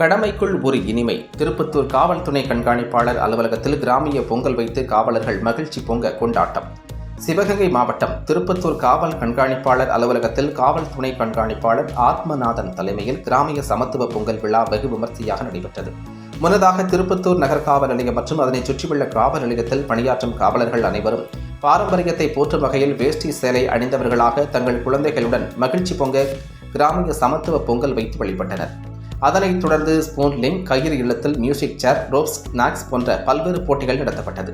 கடமைக்குள் ஒரு இனிமை. திருப்பத்தூர் காவல்துறை கண்காணிப்பாளர் அலுவலகத்தில் கிராமிய பொங்கல் வைத்து காவலர்கள் மகிழ்ச்சி பொங்க கொண்டாட்டம். சிவகங்கை மாவட்டம் திருப்பத்தூர் காவல் கண்காணிப்பாளர் அலுவலகத்தில் காவல் துணை கண்காணிப்பாளர் ஆத்மநாதன் தலைமையில் கிராமிய சமத்துவ பொங்கல் விழா வெகு விமர்சையாக நடைபெற்றது. முன்னதாக திருப்பத்தூர் நகர் காவல் நிலையம் மற்றும் அதனை சுற்றியுள்ள காவல் நிலையத்தில் பணியாற்றும் காவலர்கள் அனைவரும் பாரம்பரியத்தை போற்றும் வகையில் வேஷ்டி சேலை அணிந்தவர்களாக தங்கள் குழந்தைகளுடன் மகிழ்ச்சி பொங்க கிராமிய சமத்துவ பொங்கல் வைத்து வழிபட்டனர். அதனைத் தொடர்ந்து ஸ்பூன்லிங் கயிறு இல்லத்தில் மியூசிக் சேர் ரோப்ஸ் ஸ்நாக்ஸ் போன்ற பல்வேறு போட்டிகள் நடத்தப்பட்டது.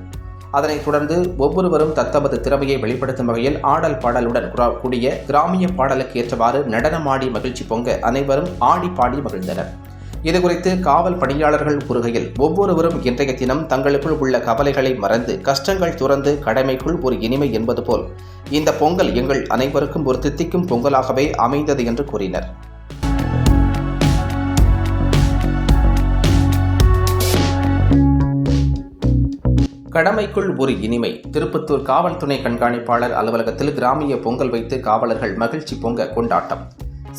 அதனைத் தொடர்ந்து ஒவ்வொருவரும் தத்தமது திறமையை வெளிப்படுத்தும் வகையில் ஆடல் பாடலுடன் கூடிய கிராமிய பாடலுக்கு ஏற்றவாறு நடனமாடி மகிழ்ச்சி பொங்க அனைவரும் ஆடி பாடி மகிழ்ந்தனர். இதுகுறித்து காவல் பணியாளர்கள் கூறுகையில் ஒவ்வொருவரும் இன்றைய தினம் தங்களுக்குள் உள்ள கவலைகளை மறந்து கஷ்டங்கள் துறந்து கடமைக்குள் ஒரு இனிமை என்பது போல் இந்த பொங்கல் எங்கள் அனைவருக்கும் ஒரு தித்திக்கும் பொங்கலாகவே அமைந்தது என்று கூறினர். கடமைக்குள் ஒரு இனிமை. திருப்பத்தூர் காவல்துறை கண்காணிப்பாளர் அலுவலகத்தில் கிராமிய பொங்கல் வைத்து காவலர்கள் மகிழ்ச்சி பொங்க கொண்டாட்டம்.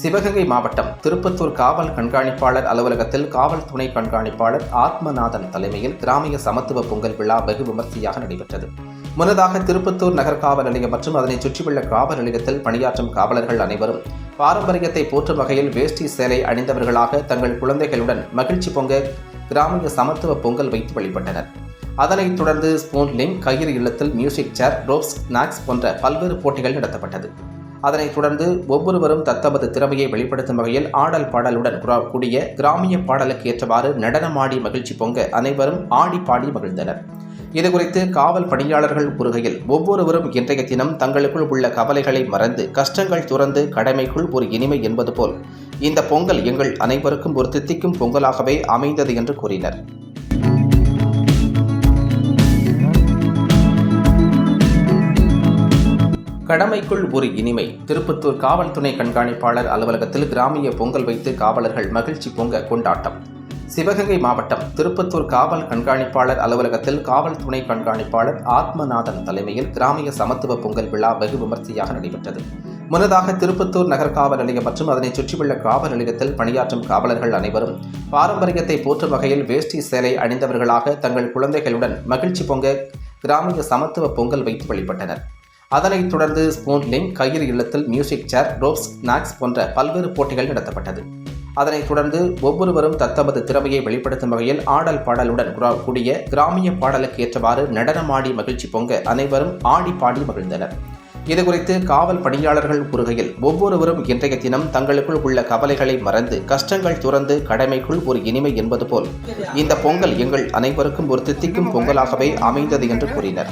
சிவகங்கை மாவட்டம் திருப்பத்தூர் காவல் கண்காணிப்பாளர் அலுவலகத்தில் காவல் துணை கண்காணிப்பாளர் ஆத்மநாதன் தலைமையில் கிராமிய சமத்துவ பொங்கல் விழா வெகு விமர்சையாக நடைபெற்றது. முன்னதாக திருப்பத்தூர் நகர் காவல் நிலையம் மற்றும் அதனை சுற்றியுள்ள காவல் நிலையத்தில் பணியாற்றும் காவலர்கள் அனைவரும் பாரம்பரியத்தை போற்றும் வகையில் வேஷ்டி சேலை அணிந்தவர்களாக தங்கள் குழந்தைகளுடன் மகிழ்ச்சி பொங்க கிராமிய சமத்துவ பொங்கல் வைத்து வழிபட்டனர். அதனைத் தொடர்ந்து ஸ்பூன்லிங் கயிறு இல்லத்தில் மியூசிக் சேர் ரோப்ஸ் ஸ்நாக்ஸ் போன்ற பல்வேறு போட்டிகள் நடத்தப்பட்டது. அதனைத் தொடர்ந்து ஒவ்வொருவரும் தத்தமது திறமையை வெளிப்படுத்தும் வகையில் ஆடல் பாடலுடன் கூடிய கிராமிய பாடலுக்கு ஏற்றவாறு நடனமாடி மகிழ்ச்சி பொங்க அனைவரும் ஆடி பாடி மகிழ்ந்தனர். இதுகுறித்து காவல் பணியாளர்கள் கூறுகையில் ஒவ்வொருவரும் இன்றைய தினம் தங்களுக்குள் உள்ள கவலைகளை மறந்து கஷ்டங்கள் துறந்து கடமைக்குள் ஒரு இனிமை என்பது போல் இந்த பொங்கல் எங்கள் அனைவருக்கும் ஒரு தித்திக்கும் பொங்கலாகவே அமைந்தது என்று கூறினர். கடமைக்குள் ஒரு இனிமை. திருப்பத்தூர் காவல்துறை கண்காணிப்பாளர் அலுவலகத்தில் கிராமிய பொங்கல் வைத்து காவலர்கள் மகிழ்ச்சி பொங்க கொண்டாட்டம். சிவகங்கை மாவட்டம் திருப்பத்தூர் காவல் கண்காணிப்பாளர் அலுவலகத்தில் காவல் துணை கண்காணிப்பாளர் ஆத்மநாதன் தலைமையில் கிராமிய சமத்துவ பொங்கல் விழா வெகு விமர்சையாக நடைபெற்றது. முன்னதாக திருப்பத்தூர் நகர் காவல் நிலையம் மற்றும் அதனை சுற்றியுள்ள காவல் நிலையத்தில் பணியாற்றும் காவலர்கள் அனைவரும் பாரம்பரியத்தை போற்றும் வகையில் வேஷ்டி சேலை அணிந்தவர்களாக தங்கள் குழந்தைகளுடன் மகிழ்ச்சி பொங்க கிராமிய சமத்துவ பொங்கல் வைத்து வழிபட்டனர். அதனைத் தொடர்ந்து ஸ்பூன்லிங் கயிறு இல்லத்தில் மியூசிக் சேர் ரோப் ஸ்நாக்ஸ் போன்ற பல்வேறு போட்டிகள் நடத்தப்பட்டது. அதனைத் தொடர்ந்து ஒவ்வொருவரும் தத்தமது திறமையை வெளிப்படுத்தும் வகையில் ஆடல் பாடலுடன் கூடிய கிராமிய பாடலுக்கு ஏற்றவாறு நடனமாடி மகிழ்ச்சி பொங்க அனைவரும் ஆடி பாடி மகிழ்ந்தனர். இதுகுறித்து காவல் பணியாளர்கள் கூறுகையில் ஒவ்வொருவரும் இன்றைய தினம் தங்களுக்குள் உள்ள கவலைகளை மறந்து கஷ்டங்கள் துறந்து கடமைக்குள் ஒரு இனிமை என்பது போல் இந்த பொங்கல் எங்கள் அனைவருக்கும் ஒரு தித்திக்கும் பொங்கலாகவே அமைந்தது என்று கூறினர்.